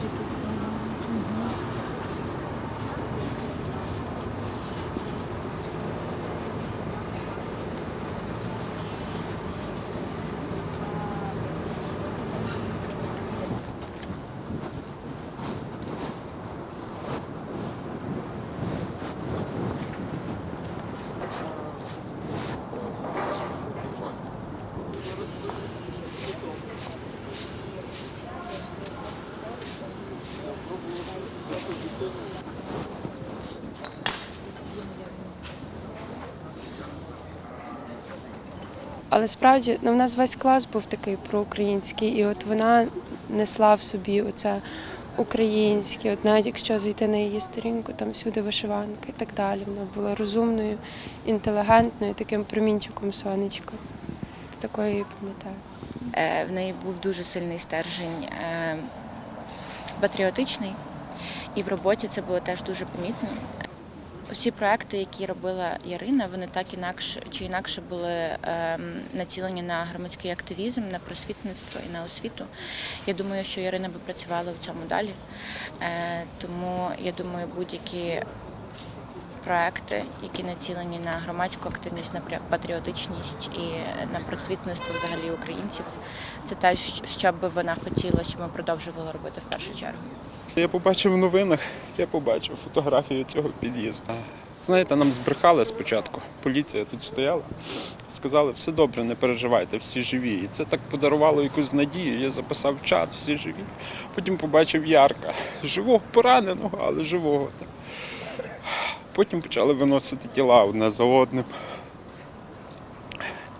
맛있겠다. Але справді ну, в нас весь клас був такий проукраїнський, і от вона несла в собі оце українське. От навіть якщо зайти на її сторінку, там всюди вишиванки і так далі. Вона була розумною, інтелігентною, таким промінчиком сонечка. Такої я пам'ятаю. Е, В неї був дуже сильний стержень е, патріотичний, і в роботі це було теж дуже помітно. Всі проекти, які робила Ярина, вони так інакше чи інакше були е, націлені на громадський активізм, на просвітництво і на освіту. Я думаю, що Ярина би працювала в цьому далі. Е, тому я думаю, будь-які проекти, які націлені на громадську активність, на патріотичність і на просвітництво взагалі українців, це те, що би вона хотіла, щоб ми продовжували робити в першу чергу. Я побачив в новинах, я побачив фотографію цього під'їзду. Знаєте, нам збрехали спочатку. Поліція тут стояла. Сказали, все добре, не переживайте, всі живі. І це так подарувало якусь надію. Я записав чат, всі живі. Потім побачив Ярка. Живого, пораненого, але живого. Потім почали виносити тіла одне за одним.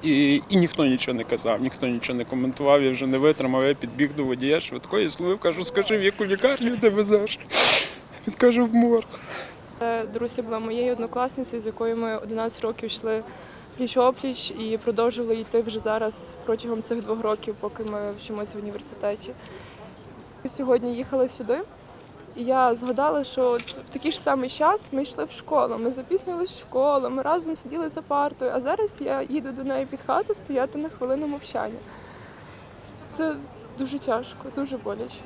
І, і ніхто нічого не казав, ніхто нічого не коментував, я вже не витримав, я підбіг до водія швидкої словив, кажу, скажи, в яку лікарню де везеш? Він каже, в морг. Це Друся була моєю однокласницею, з якою ми 11 років йшли пліч-опліч і продовжували йти вже зараз протягом цих двох років, поки ми вчимося в університеті. Сьогодні їхала сюди, я згадала, що от в такий ж самий час ми йшли в школу, ми запізнились в школу, ми разом сиділи за партою, а зараз я їду до неї під хату стояти на хвилину мовчання. Це дуже тяжко, дуже боляче.